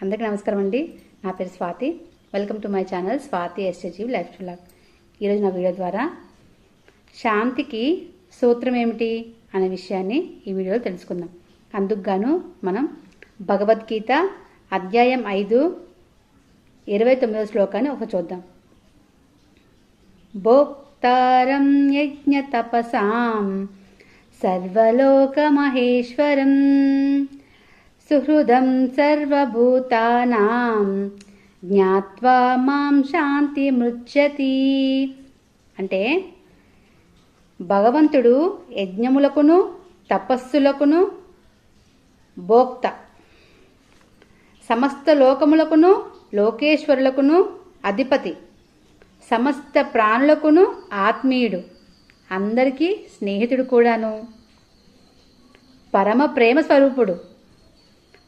అందరికీ నమస్కారం అండి. నా పేరు Swathi. Welcome to my channel Swathi ఎస్టేజీవ్ life style ఈరోజు నా వీడియో ద్వారా శాంతికి సూత్రం ఏమిటి అనే విషయాన్ని ఈ వీడియోలో తెలుసుకుందాం. అందుకు గాను మనం భగవద్గీత అధ్యాయం ఐదు ఇరవై తొమ్మిదో శ్లోకాన్ని ఒక చూద్దాం. భోక్తారం యజ్ఞ తపసాం సర్వలోకమహేశ్వరం సుహృదం సర్వభూతానాం జ్ఞాత్వా మాం శాంతి మృచ్చతి అంటే భగవంతుడు యజ్ఞములకును తపస్సులకును భోక్త. సమస్త లోకములకును లోకేశ్వరులకును అధిపతి. సమస్త ప్రాణులకును ఆత్మీయుడు. అందరికీ స్నేహితుడు కూడాను. పరమ ప్రేమ స్వరూపుడు.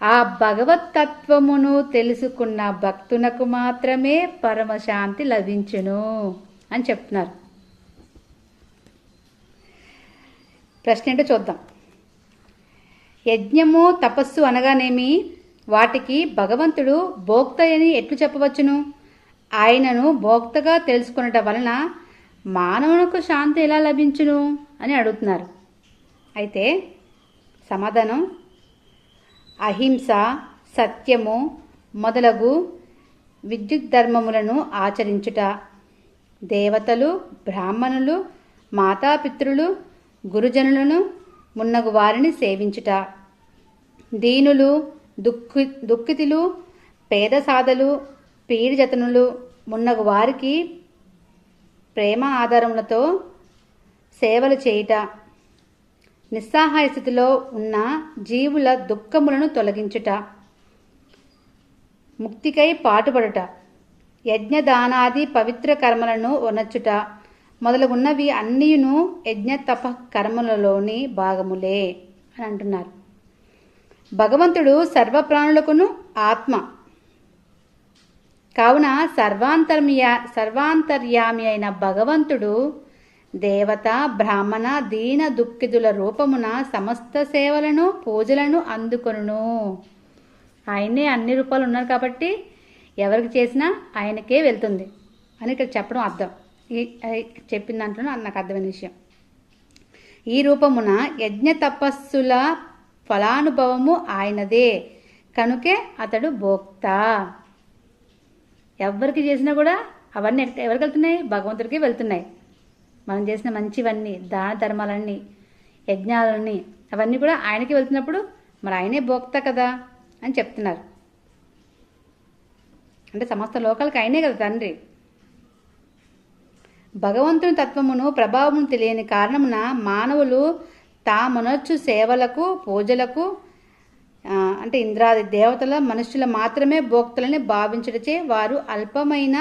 ఆ భగవతత్వమును తెలుసుకున్న భక్తునకు మాత్రమే పరమశాంతి లభించును అని చెప్తున్నారు. ప్రశ్న ఏంటో చూద్దాం. యజ్ఞము తపస్సు అనగానేమి? వాటికి భగవంతుడు భోక్త అని ఎట్లు చెప్పవచ్చును? ఆయనను భోక్తగా తెలుసుకునటం వలన మానవునకు శాంతి ఎలా లభించును అని అడుగుతున్నారు. అయితే సమాధానం అహింస సత్యము మొదలగు విద్యుత్ ధర్మములను ఆచరించుట. దేవతలు బ్రాహ్మణులు మాతాపితృలు గురుజనులను మున్నగు వారిని సేవించుట. దీనులు దుఃఖి దుఃఖితులు పేద సాధలు పీడిజతనులు మున్నగు వారికి ప్రేమ ఆధారములతో సేవలు చేయుట. నిస్సహాయ స్థితిలో ఉన్న జీవుల దుఃఖములను తొలగించుట. ముక్తికై పాటుపడుట. యజ్ఞదానాది పవిత్ర కర్మలను ఉనచ్చుట మొదలగున్నవి అన్నీను యజ్ఞతప కర్మలలోని భాగములే అని అంటున్నారు. భగవంతుడు సర్వప్రాణులకును ఆత్మ. కావున సర్వాంతర్య సర్వాంతర్యామి అయిన భగవంతుడు దేవత బ్రాహ్మణ దీన దుఃఖితుల రూపమున సమస్త సేవలను పూజలను అందుకొనును. ఆయనే అన్ని రూపాలు ఉన్నారు కాబట్టి ఎవరికి చేసినా ఆయనకే వెళ్తుంది అని ఇక్కడ చెప్పడం అర్థం. ఈ చెప్పిన దాంట్లో నాకు అర్థమైన విషయం. ఈ రూపమున యజ్ఞ తపస్సుల ఫలానుభవము ఆయనదే. కనుకే అతడు భోక్త. ఎవరికి చేసినా కూడా అవన్నీ ఎవరికి వెళ్తున్నాయి? భగవంతుడికి వెళ్తున్నాయి. మనం చేసిన మంచివన్నీ దాన ధర్మాలన్నీ యజ్ఞాలన్నీ అవన్నీ కూడా ఆయనకి వెళ్తున్నప్పుడు మరి ఆయనే భోక్త కదా అని చెప్తున్నారు. అంటే సమస్త లోకాలకు ఆయనే కదా తండ్రి. భగవంతుని తత్వమును ప్రభావమును తెలియని కారణమున మానవులు తామనొచ్చు సేవలకు పూజలకు అంటే ఇంద్రాది దేవతల మనుషుల మాత్రమే భోక్తలని భావించడచే వారు అల్పమైన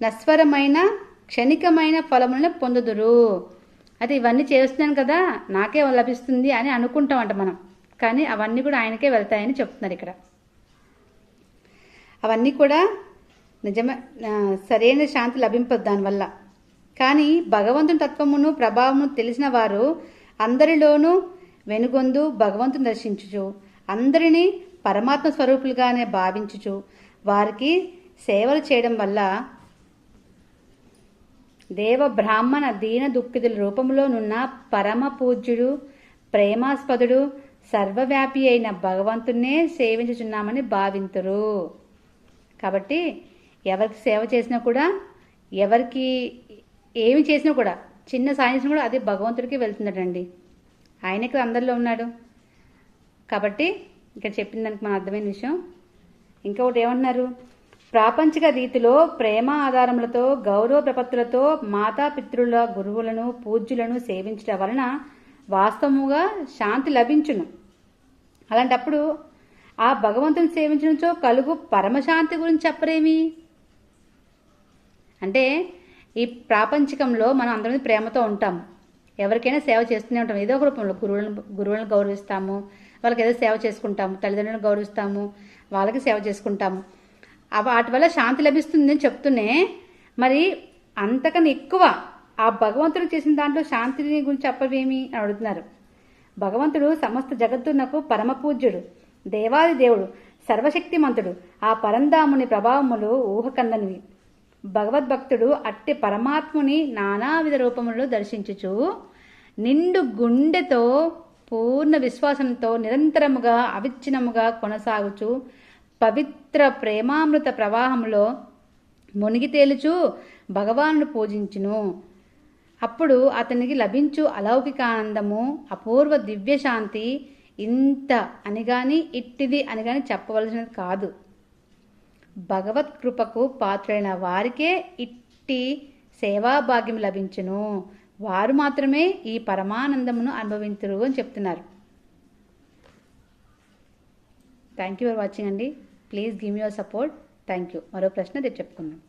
నస్వరమైన క్షణికమైన ఫలములను పొందుదురు. అది ఇవన్నీ చేస్తున్నాను కదా నాకే లభిస్తుంది అని అనుకుంటామంట మనం. కానీ అవన్నీ కూడా ఆయనకే వెళ్తాయని చెప్తున్నారు ఇక్కడ. అవన్నీ కూడా నిజమే సరైన శాంతి లభింపదు దానివల్ల. కానీ భగవంతుని తత్వమును ప్రభావమును తెలిసిన వారు అందరిలోనూ వెనుగొందు భగవంతుని దర్శించుచు అందరినీ పరమాత్మ స్వరూపులుగానే భావించుచు వారికి సేవలు చేయడం వల్ల దేవ బ్రాహ్మణ దీన దుఃఖితుల రూపంలోనున్న పరమ పూజ్యుడు ప్రేమాస్పదుడు సర్వవ్యాపి అయిన భగవంతున్నే సేవించుచున్నామని భావింతురు. కాబట్టి ఎవరికి సేవ చేసినా కూడా ఎవరికి ఏమి చేసినా కూడా చిన్న సాయం కూడా అది భగవంతుడికి వెళ్తుందటండి. ఆయనకి అందరిలో ఉన్నాడు. కాబట్టి ఇక్కడ చెప్పిన దానికి మన అర్థమైన విషయం. ఇంకొకటి ఏమంటున్నారు? ప్రాపంచిక రీతిలో ప్రేమ ఆధారములతో గౌరవ ప్రపత్తులతో మాతాపితృల గురువులను పూజ్యులను సేవించడం వలన వాస్తవముగా శాంతి లభించును. అలాంటప్పుడు ఆ భగవంతుని సేవించడంతో కలుగు పరమశాంతి గురించి చెప్పరేమి? అంటే ఈ ప్రాపంచికంలో మనం అందరం ప్రేమతో ఉంటాం. ఎవరికైనా సేవ చేస్తూనే ఉంటాం. ఏదో ఒక రూపంలో గురువులను గురువులను గౌరవిస్తాము. వాళ్ళకి ఏదో సేవ చేసుకుంటాము. తల్లిదండ్రులను గౌరవిస్తాము. వాళ్ళకి సేవ చేసుకుంటాము. వాటి వల్ల శాంతి లభిస్తుంది అని చెప్తూనే మరి అంతకన్నా ఎక్కువ ఆ భగవంతుడు చేసిన దాంట్లో శాంతిని గురించి చెప్పవేమి అని అడుగుతున్నారు. భగవంతుడు సమస్త జగత్తునకు పరమ పూజ్యుడు దేవాది దేవుడు సర్వశక్తిమంతుడు. ఆ పరంధాముని ప్రభావములు ఊహకందనివి. భగవద్భక్తుడు అట్టి పరమాత్ముని నానావిధ రూపములలో దర్శించుచు నిండు గుండెతో పూర్ణ విశ్వాసంతో నిరంతరముగా అవిచ్ఛిన్నముగా కొనసాగుచు పవిత్ర ప్రేమామృత ప్రవాహంలో మునిగి తేలుచు భగవాను పూజించును. అప్పుడు అతనికి లభించు అలౌకిక ఆనందము అపూర్వ దివ్యశాంతి ఇంత అని కానీ ఇట్టిది అని కానీ చెప్పవలసినది కాదు. భగవత్ కృపకు పాత్రైన వారికే ఇట్టి సేవాభాగ్యం లభించును. వారు మాత్రమే ఈ పరమానందమును అనుభవించరు అని చెప్తున్నారు. థ్యాంక్ యూ ఫర్ వాచింగ్ అండి. Please give your support. Thank you. మరో ప్రశ్న రేపు చెప్పుకుందాం.